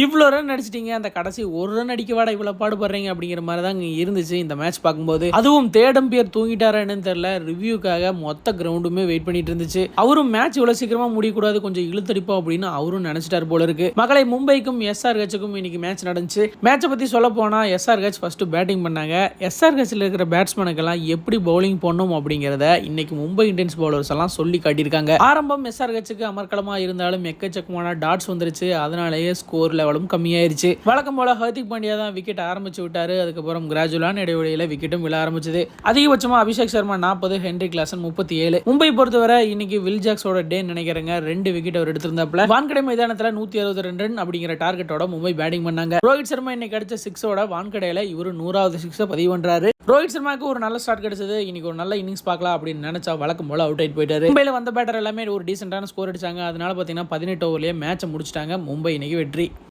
இவ்வளோ ரன் அடிச்சிட்டீங்க அந்த கடைசி ஒரு ரன் அடிக்க வாடா இவ்வளோ பாடுபடுறீங்க அப்படிங்கிற மாதிரி தான் இருந்துச்சு இந்த மேட்ச் பார்க்கும்போது. அதுவும் தேடம் பேர் தூங்கிட்டாரா என்னன்னு தெரியல ரிவ்யூக்காக மொத்த கிரவுண்டுமே வெயிட் பண்ணிட்டு இருந்துச்சு. அவரும் மேட்ச் இவ்வளோ சீக்கிரமா முடியக்கூடாது கொஞ்சம் இழுத்தடிப்போம் அப்படின்னு அவரும் நினைச்சிட்டாரு போல இருக்கு. மகளை மும்பைக்கும் எஸ்ஆர் கட்சுக்கும் இன்னைக்கு மேட்ச் நடந்துச்சு. மேட்சை பத்தி சொல்ல போனா எஸ்ஆர் கட்ச் ஃபர்ஸ்ட் பேட்டிங் பண்ணாங்க. எஸ்ஆர் இருக்கிற பேட்ஸ்மேனுக்கெல்லாம் எப்படி பவுலிங் போடணும் அப்படிங்கிறத இன்னைக்கு மும்பை இந்தியன்ஸ் பவுலர்ஸ் எல்லாம் சொல்லி காட்டியிருக்காங்க. ஆரம்பம் எஸ்ஆர் கட்சுக்கு அமர்க்கலமா இருந்தாலும் எக்கச்சக்கமான டாட்ஸ் வந்துருச்சு. அதனாலேயே ஸ்கோரில் லெவலும் கம்மியாயிருச்சு. வழக்கம் போல ஹர்திக் பாண்டியா தான் விக்கெட் ஆரம்பிச்சு விட்டாரு. அதுக்கப்புறம் கிராஜுவலான இடைவெளியில விக்கெட்டும் விழ ஆரம்பிச்சது. அதிகபட்சமா அபிஷேக் சர்மா நாற்பது ஹென்ரி கிளாசன் முப்பத்தி ஏழு மும்பை பொறுத்தவரை இன்னைக்கு வில் ஜாக்ஸோட டே நினைக்கிறேங்க. ரெண்டு விக்கெட் அவர் எடுத்திருந்தாப்ல வான்கடை மைதானத்துல நூத்தி அறுபது ரெண்டு ரன் அப்படிங்கிற டார்கெட்டோட மும்பை பேட்டிங் பண்ணாங்க. ரோஹித் சர்மா இன்னைக்கு அடிச்ச சிக்ஸோட வான்கடையில இவரு நூறாவது சிக்ஸை பதிவு பண்றாரு. ரோஹித் சர்மாக்கு ஒரு நல்ல ஸ்டார்ட் கிடைச்சது. இன்னைக்கு ஒரு நல்ல இன்னிங்ஸ் பார்க்கலாம் அப்படின்னு நினைச்சா வழக்கம் போல அவுட் ஆயிட்டு போயிட்டாரு. மும்பையில் வந்த பேட்டர் எல்லாமே ஒரு டீசென்டான ஸ்கோர் அடிச்சாங்க. அதனால பார்த்தீங்கன்னா பதினெட்டு ஓவர்லேயே மேட்சை முடிச்சிட்டாங்க. மும்பை இன்னைக்கு வெற்றி.